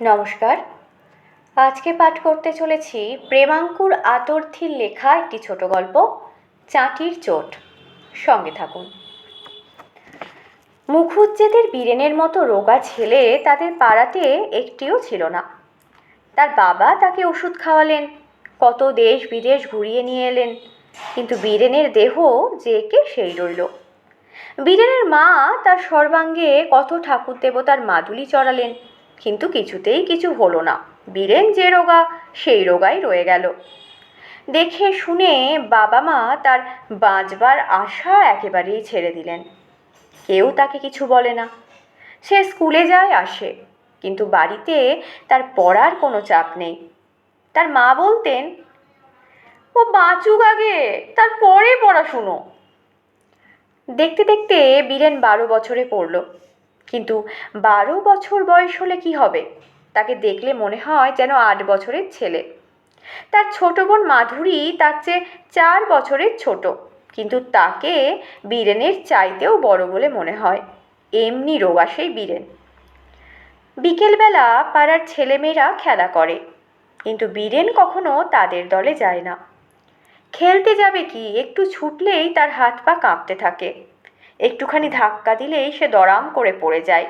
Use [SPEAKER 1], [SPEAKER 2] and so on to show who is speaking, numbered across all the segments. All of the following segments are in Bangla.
[SPEAKER 1] নমস্কার। আজকে পাঠ করতে চলেছি প্রেমাঙ্কুর আতর্থীর লেখা একটি ছোট গল্প, চাঁটির চোট। সঙ্গে থাকুন। মুখুজ্জেদের বীরেনের মতো রোগা ছেলে তাদের পাড়াতে একটিও ছিল না। তার বাবা তাকে ওষুধ খাওয়ালেন, কত দেশ বিদেশ ঘুরিয়ে নিয়ে এলেন, কিন্তু বীরেনের দেহ যে কে সেই রইল। বীরেনের মা তার সর্বাঙ্গে কত ঠাকুর দেবতার মাদুলি চড়ালেন কিন্তু কিছুতেই কিছু হলো না। বীরেন যে রোগা, সেই রোগাই রয়ে গেল। দেখে শুনে বাবা মা তার বাঁচবার আশা একেবারেই ছেড়ে দিলেন। কেউ তাকে কিছু বলে না। সে স্কুলে যায়, আসে। কিন্তু বাড়িতে তার পড়ার কোনো চাপ নেই। তার মা বলতেন, ও বাঁচুক আগে, তারপরে পড়াশুনো। দেখতে দেখতে বীরেন বারো বছরে পড়ল। কিন্তু বারো বছর বয়স হলে কি হবে? তাকে দেখলে মনে হয় যেন আট বছরের ছেলে। তার ছোট বোন মাধুরী তার চেয়ে চার বছরের ছোট, কিন্তু তাকে বীরেনের চাইতেও বড় বলে মনে হয়। এমনি রোগা সেই বীরেন। বিকেলবেলা পাড়ার ছেলেমেয়েরা খেলা করে, কিন্তু বীরেন কখনো তাদের দলে যায় না। খেলতে যাবে কি? একটু ছুটলেই তার হাত পা কাঁপতে থাকে। একটুখানি ধাক্কা দিলেই সে দরাম করে পড়ে যায়।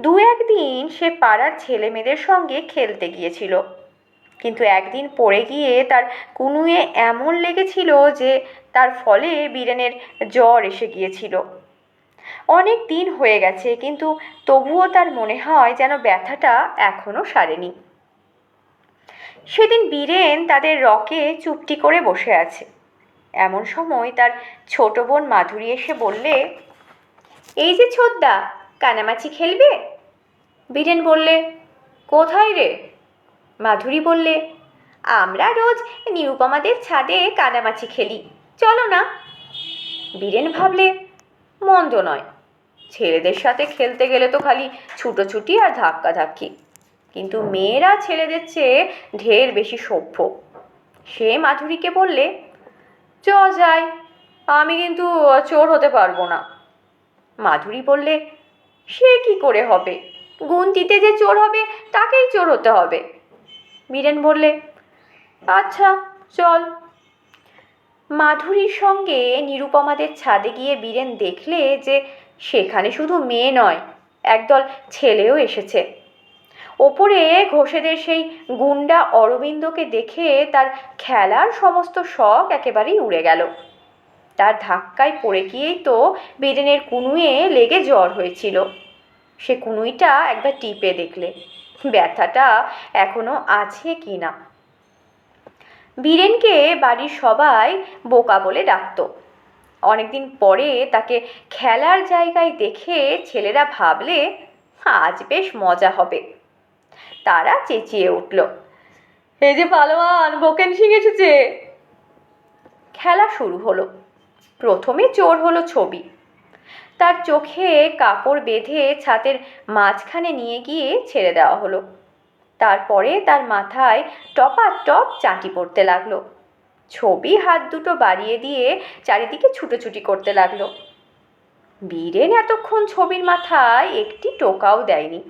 [SPEAKER 1] দু একদিন সে পাড়ার ছেলে মেয়েদের সঙ্গে খেলতে গিয়েছিল। কিন্তু একদিন পড়ে গিয়ে তার কুনুয়ে এমন লেগেছিল যে তার ফলে বীরেনের জ্বর এসে গিয়েছিল। অনেক দিন হয়ে গেছে, কিন্তু তবুও তার মনে হয় যেন ব্যথাটা এখনও সারেনি। সেদিন বীরেন তাদের রকে চুপটি করে বসে আছে। এমন সময় তার ছোট বোন মাধুরী এসে বললে, এই যে ছোদ্দা, কানামাছি খেলবে? বীরেন বললে, কোথায় রে? মাধুরী বললে, আমরা রোজ নিরুপমাদের ছাদে কানামাছি খেলি, চলো না। বীরেন ভাবলে, মন্দ নয়, ছেলেদের সাথে খেলতে গেলে তো খালি ছুটোছুটি আর ধাক্কাধাক্কি, কিন্তু মেয়েরা ছেলেদের চেয়ে ঢের বেশি সভ্য। সে মাধুরীকে বললে চ যাই আমি কিন্তু চোর হতে পারব না। মাধুরী বললে, সে কি করে হবে? গুনতিতে যে চোর হবে, তাকেই চোর হতে হবে। বীরেন বললে আচ্ছা চল। মাধুরীর সঙ্গে নিরুপমাদের ছাদে গিয়ে বীরেন দেখলে যে, সেখানে শুধু মেয়ে নয়, একদল ছেলেও এসেছে। ওপরে ঘোষেদের সেই গুন্ডা অরবিন্দকে দেখে তার খেলার সমস্ত শখ একেবারেই উড়ে গেল। তার ধাক্কায় পড়ে গিয়েই তো বীরেনের কুনুয়ে লেগে জ্বর হয়েছিল। সে কুনুইটা একবার টিপে দেখলে, ব্যথাটা এখনও আছে কি না। বীরেনকে বাড়ির সবাই বোকা বলে ডাকত। অনেকদিন পরে তাকে খেলার জায়গায় দেখে ছেলেরা ভাবলে, আজ বেশ মজা হবে। তারা চেঁচিয়ে উঠল। এই যে পালোয়ান বোকেন সিং এসেছে। খেলা শুরু হলো। প্রথমে চোর হলো ছবি। তার চোখে কাপড় বেঁধে ছাতের মাঝখানে নিয়ে গিয়ে ছেড়ে দেওয়া হলো। তারপরে তার মাথায় টপার টপ চাঁটি পড়তে লাগল। ছবি হাত দুটো বাড়িয়ে দিয়ে চারিদিকে ছুটোছুটি করতে লাগল। বীরেন এতক্ষণ ছবির মাথায় একটি টোকাও দেয়নি।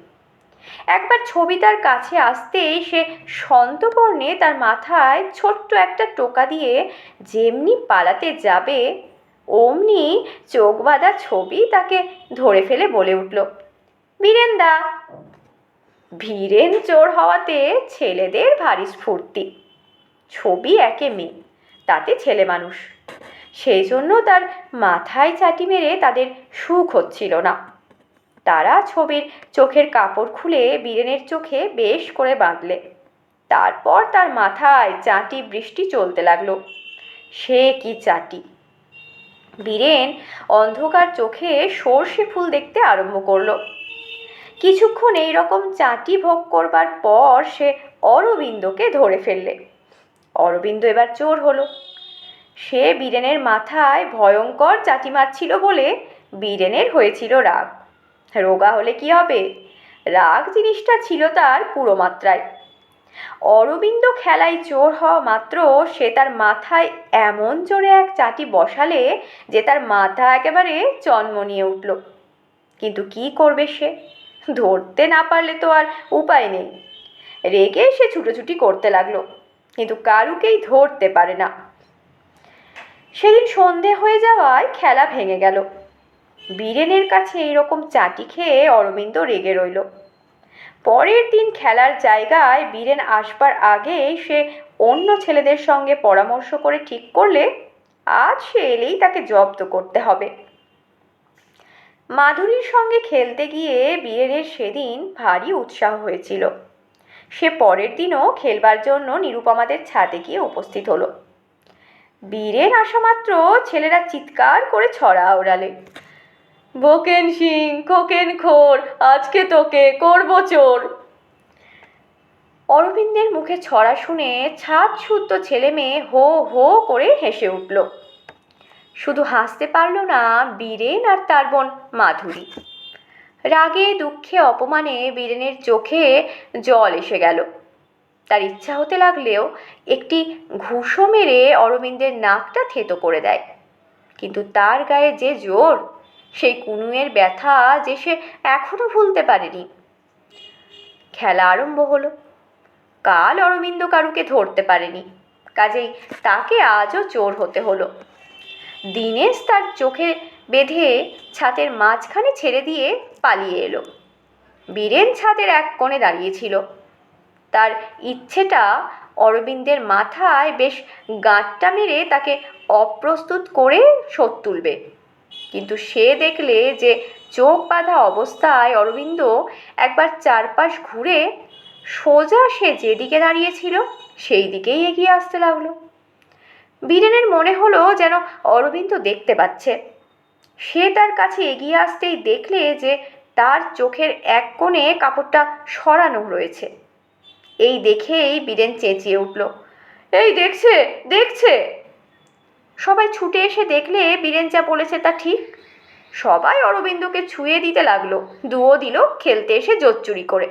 [SPEAKER 1] একবার ছবি তার কাছে আসতেই সে সন্তপর্ণে তার মাথায় ছোট্ট একটা টোকা দিয়ে যেমনি পালাতে যাবে, অমনি চোখ বাঁধা ছবি তাকে ধরে ফেলে বলে উঠল, বীরেন্দা! বীরেন চোর হওয়াতে ছেলেদের ভারী স্ফূর্তি। ছবি একে মেয়ে, তাতে ছেলে মানুষ। সেই জন্য তার মাথায় চাটি মেরে তাদের সুখ হচ্ছিল না। তারা ছবির চোখের কাপড় খুলে বীরেনের চোখে বেশ করে বাঁধলে। তারপর তার মাথায় চাটি বৃষ্টি চলতে লাগল। সে কি চাটি? বীরেন অন্ধকার চোখে সর্ষে ফুল দেখতে আরম্ভ করল। কিছুক্ষণ এই রকম চাটি ভোগ করবার পর সে অরবিন্দকে ধরে ফেললে। অরবিন্দ এবার চোর হলো। সে বীরেনের মাথায় ভয়ঙ্কর চাটি মারছিল বলে বীরেনের হয়েছিল রাগ। রোগা হলে কি হবে? রাগ জিনিসটা ছিল তার পুরো মাত্রায়। অরবিন্দ খেলায় চোর হওয়া মাত্র সে তার মাথায় এমন জোরে এক চাটি বসালে যে তার মাথা একেবারে জন্ম নিয়ে উঠল। কিন্তু কি করবে সে? ধরতে না পারলে তো আর উপায় নেই। রেগে সে ছুটোছুটি করতে লাগল, কিন্তু কারুকেই ধরতে পারে না। সেদিন সন্ধে হয়ে যাওয়ায় খেলা ভেঙে গেল। বীরেনের কাছে এইরকম চাটি খেয়ে অরবিন্দ রেগে রইল। পরের দিন খেলার জায়গায় বীরেন আসবার আগে সে অন্য ছেলেদের সঙ্গে পরামর্শ করে ঠিক করলে আজ সে এলেই তাকে জব্দ করতে হবে। মাধুরীর সঙ্গে খেলতে গিয়ে বীরেনের সেদিন ভারী উৎসাহ হয়েছিল। সে পরের দিনও খেলবার জন্য নিরুপমাদের ছাদে গিয়ে উপস্থিত হলো। বীরেন আসা মাত্র ছেলেরা চিৎকার করে ছড়া ওড়ালে। বোকেন সিং খোকেন খোর, আজকে তোকে করব চোর। অরবিন্দের মুখে ছড়া শুনে ছাদ শুদ্ধ ছেলে মেয়ে হো হো করে হেসে উঠল। শুধু হাসতে পারল না, বীরেন আর তার বোন মাধুরী। রাগে দুঃখে অপমানে বীরেনের চোখে জল এসে গেল। তার ইচ্ছা হতে লাগলেও একটি ঘুষো মেরে অরবিন্দের নাকটা থেতো করে দেয়। কিন্তু তার গায়ে যে জোর সেই কুনুয়ের ব্যথা যে সে এখনও ভুলতে পারেনি। খেলা আরম্ভ হলো। কাল অরবিন্দ কারুকে ধরতে পারেনি। কাজেই তাকে আজও চোর হতে হলো। দিনেশ তার চোখে বেঁধে ছাদের মাঝখানে ছেড়ে দিয়ে পালিয়ে এলো। বীরেন ছাদের এক কোণে দাঁড়িয়েছিল তার ইচ্ছেটা অরবিন্দের মাথায় বেশ গাঁটটা মেরে তাকে অপ্রস্তুত করে শোধ তুলবে। কিন্তু সে দেখলে যে চোখ বাঁধা অবস্থায় অরবিন্দ একবার চারপাশ ঘুরে সোজা সে যেদিকে দাঁড়িয়েছিল, সেই দিকেই এগিয়ে আসতে লাগল। বীরেনের মনে হলো যেন অরবিন্দ দেখতে পাচ্ছে। সে তার কাছে এগিয়ে আসতেই দেখলে যে তার চোখের এক কোণে কাপড়টা সরানো রয়েছে। এই দেখেই বীরেন চেঁচিয়ে উঠল, এই দেখছে দেখছে! সবাই ছুটে এসে দেখলে বীরেন যা বলেছে তা ঠিক। সবাই অরবিন্দকে ছুঁয়ে দিতে লাগল দুও দিল খেলতে এসে জোচ্চুরি করে।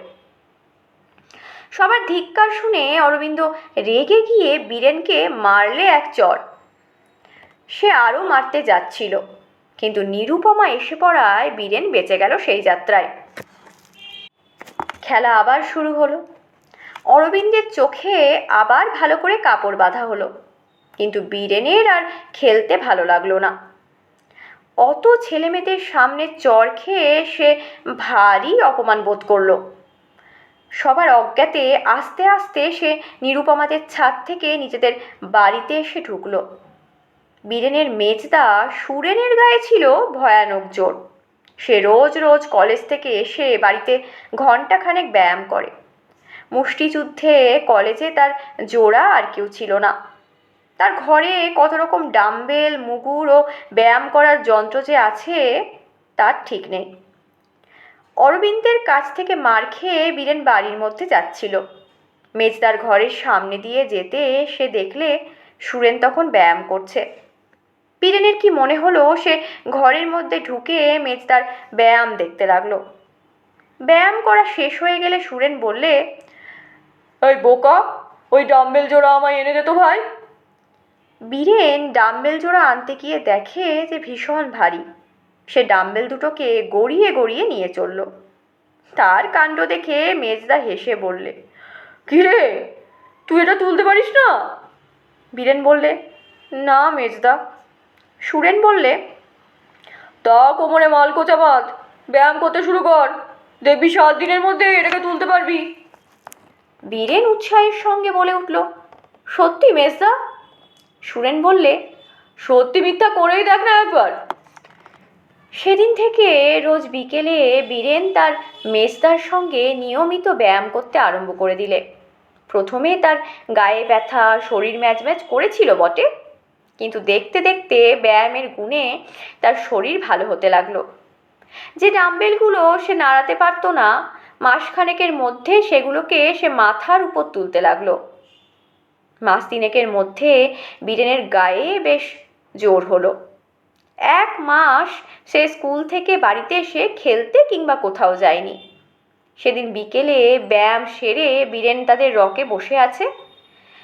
[SPEAKER 1] সবার ধিক্কার শুনে অরবিন্দ রেগে গিয়ে বীরেনকে মারলে এক চর। সে আরও মারতে যাচ্ছিল, কিন্তু নিরুপমা এসে পড়ায় বীরেন বেঁচে গেল সেই যাত্রায়। খেলা আবার শুরু হলো। অরবিন্দের চোখে আবার ভালো করে কাপড় বাঁধা হলো। কিন্তু বীরেনের আর খেলতে ভালো লাগল না। অত ছেলেমেয়েদের সামনে চর খেয়ে সে ভারী অপমান বোধ করল। সবার অজ্ঞাতে আস্তে আস্তে সে নিরুপমাদের ছাদ থেকে নিজেদের বাড়িতে এসে ঢুকলো। বীরেনের মেজদা সুরেনের গায়ে ছিল ভয়ানক জোর। সে রোজ রোজ কলেজ থেকে এসে বাড়িতে ঘণ্টাখানেক ব্যায়াম করে। মুষ্টিযুদ্ধে কলেজে তার জোড়া আর কেউ ছিল না। তার ঘরে কত রকম ডাম্বেল, মুগুর ও ব্যায়াম করার যন্ত্র যে আছে, তার ঠিক নেই। অরবিন্দের কাছ থেকে মার খেয়ে বীরেন বাড়ির মধ্যে যাচ্ছিল। মেজদার ঘরের সামনে দিয়ে যেতে সে দেখলে সুরেন তখন ব্যায়াম করছে। বীরেনের কি মনে হলো, সে ঘরের মধ্যে ঢুকে মেজদার ব্যায়াম দেখতে লাগল। ব্যায়াম করা শেষ হয়ে গেলে সুরেন বললে ওই বোকা, ওই ডাম্বেল জোড়া আমায় এনে দে তো ভাই। বীরেন ডাম্বেল জোড়া আনতে গিয়ে দেখে যে ভীষণ ভারী। সে ডাম্বেল দুটোকে গড়িয়ে গড়িয়ে নিয়ে চলল। তার কাণ্ড দেখে মেজদা হেসে বললে, কিরে, তুই এটা তুলতে পারিস না? বীরেন বললে, না মেজদা। সুরেন বললে, তা কোমরে মাল কোচা বাঁধ, ব্যায়াম করতে শুরু কর। দেখবি সাত দিনের মধ্যে এটাকে তুলতে পারবি। বীরেন উৎসাহের সঙ্গে বলে উঠল, সত্যি মেজদা? সুরেন বললে, সত্যি মিথ্যা করেই দেখ না একবার। সেদিন থেকে রোজ বিকেলে বীরেন তার মেজদার সঙ্গে নিয়মিত ব্যায়াম করতে আরম্ভ করে দিলে। প্রথমে তার গায়ে ব্যথা, শরীর ম্যাচ ম্যাচ করেছিল বটে, কিন্তু দেখতে দেখতে ব্যায়ামের গুণে তার শরীর ভালো হতে লাগল। যে ডাম্বেলগুলো সে নাড়াতে পারতো না, মাসখানেকের মধ্যে সেগুলোকে সে মাথার উপর তুলতে লাগল। মাস তিনেকের মধ্যে বীরেনের গায়ে বেশ জোর হলো। এক মাস সে স্কুল থেকে বাড়িতে এসে খেলতে কিংবা কোথাও যায়নি। সেদিন বিকেলে ব্যায়াম সেরে বীরেন তাদের রকে বসে আছে।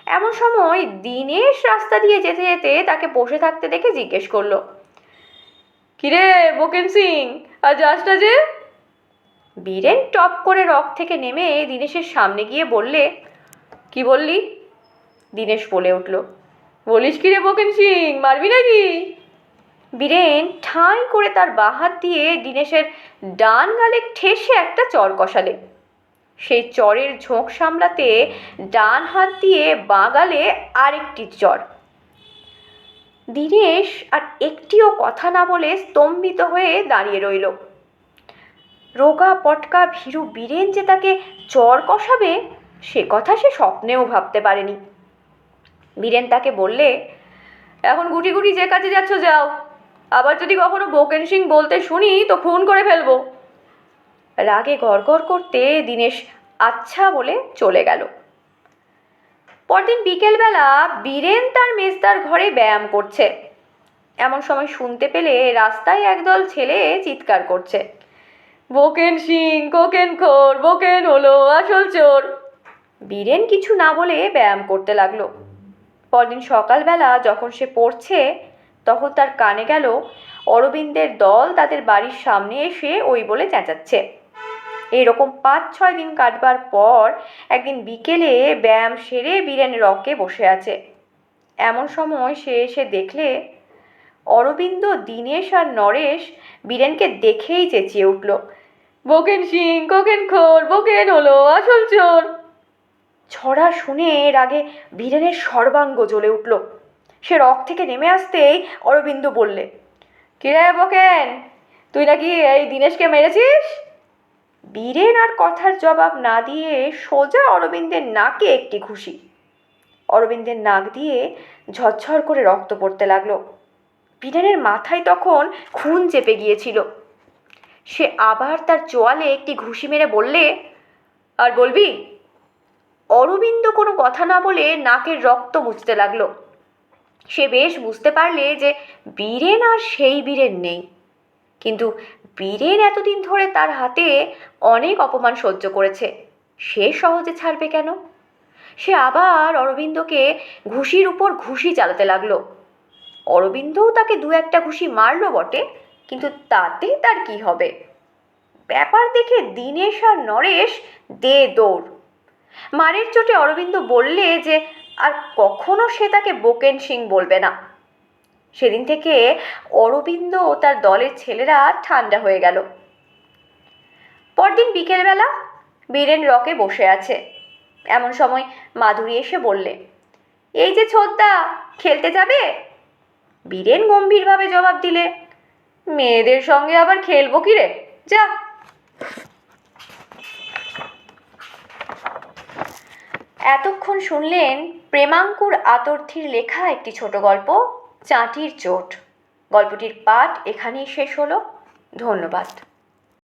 [SPEAKER 1] এমন সময় দিনেশ রাস্তা দিয়ে যেতে যেতে তাকে বসে থাকতে দেখে জিজ্ঞেস করল, কিরে বোকেন সিং, আজ আসটা যে? বীরেন টপ করে রক থেকে নেমে দীনেশের সামনে গিয়ে বললে, কি বললি? দীনেশ বলে উঠল। বলিস কি রে বকেন সিং, মারবি নাকি? বীরেন ঠাঁই করে তার বাঁ হাত দিয়ে দীনেশের ডান গালে ঠেসে একটা চর কষালে। সেই চরের ঝোঁক সামলাতে ডান হাত দিয়ে বাঁ গালে আরেকটি চর। দীনেশ আর একটিও কথা না বলে স্তম্ভিত হয়ে দাঁড়িয়ে রইল। রোগা পটকা ভীরু বীরেন যে তাকে চর কষাবে, সে কথা সে স্বপ্নেও ভাবতে পারেনি। বীরেন তাকে বললে, এখন গুটি গুটি যে কাজে যাচ্ছ, যাও। আবার যদি কখনো বোকেন সিং বলতে শুনি, তো খুন করে ফেলব। রাগে গড়গড় করতে দিনেশ আচ্ছা বলে চলে গেল। পরদিন বিকেলবেলা বীরেন তার মেজদার ঘরে ব্যায়াম করছে। এমন সময় শুনতে পেলে রাস্তায় একদল ছেলে চিৎকার করছে। বোকেন সিং কোকেন খোর, বোকেন হলো আসল চোর। বীরেন কিছু না বলে ব্যায়াম করতে লাগল। পরদিন সকালবেলা যখন সে পড়ছে, তখন তার কানে গেল, অরবিন্দের দল তাদের বাড়ির সামনে এসে ওই বলে চেঁচাচ্ছে। এরকম পাঁচ, ছয় দিন কাটবার পর একদিন বিকেলে ব্যায়াম সেরে বীরেন রকে বসে আছে। এমন সময় সে এসে দেখলে, অরবিন্দ, দীনেশ আর নরেশ বীরেনকে দেখেই চেঁচিয়ে উঠল। বোকেন সিং কোকেন খোর, বোকেন হলো আসল চোর। ছড়া শুনে এর আগে বীরেনের সর্বাঙ্গ জ্বলে উঠল। সে রক থেকে নেমে আসতেই অরবিন্দ বললে কিরে বকেন? তুই নাকি এই দিনেশকে মেরেছিস? বীরেন আর কথার জবাব না দিয়ে সোজা অরবিন্দের নাকে একটি ঘুষি। অরবিন্দের নাক দিয়ে ঝরঝর করে রক্ত পড়তে লাগল। বীরেনের মাথায় তখন খুন চেপে গিয়েছিল। সে আবার তার চোয়ালে একটি ঘুষি মেরে বললে, আর বলবি অরবিন্দ কোনো কথা না বলে নাকের রক্ত মুছতে লাগল। সে বেশ বুঝতে পারলে যে বীরেন আর সেই বীরেন নেই। কিন্তু বীরেন এতদিন ধরে তার হাতে অনেক অপমান সহ্য করেছে। সে সহজে ছাড়বে কেন? সে আবার অরবিন্দকে ঘুষির উপর ঘুষি চালাতে লাগল। অরবিন্দও তাকে দু একটা ঘুষি মারলো বটে, কিন্তু তাতে তার কি হবে? ব্যাপার দেখে দীনেশ আর নরেশ দে দৌড়। মারের চোটে অরবিন্দ বললে যে, আর কখনো সে তাকে বোকেন সিং বলবে না। সেদিন থেকে অরবিন্দ ও তার দলের ছেলেরা ঠান্ডা হয়ে গেল। পরদিন বিকেলবেলা বীরেন রকে বসে আছে। এমন সময় মাধুরী এসে বললে, এই যে ছোদ্দা, খেলতে যাবে? বীরেন গম্ভীরভাবে জবাব দিলে, মেয়েদের সঙ্গে আবার খেলব কি রে? যা এতক্ষণ শুনলেন প্রেমাঙ্কুর আতর্থীর লেখা একটি ছোট গল্প, চাঁটির চোট। গল্পটির পাঠ এখানেই শেষ হলো। ধন্যবাদ।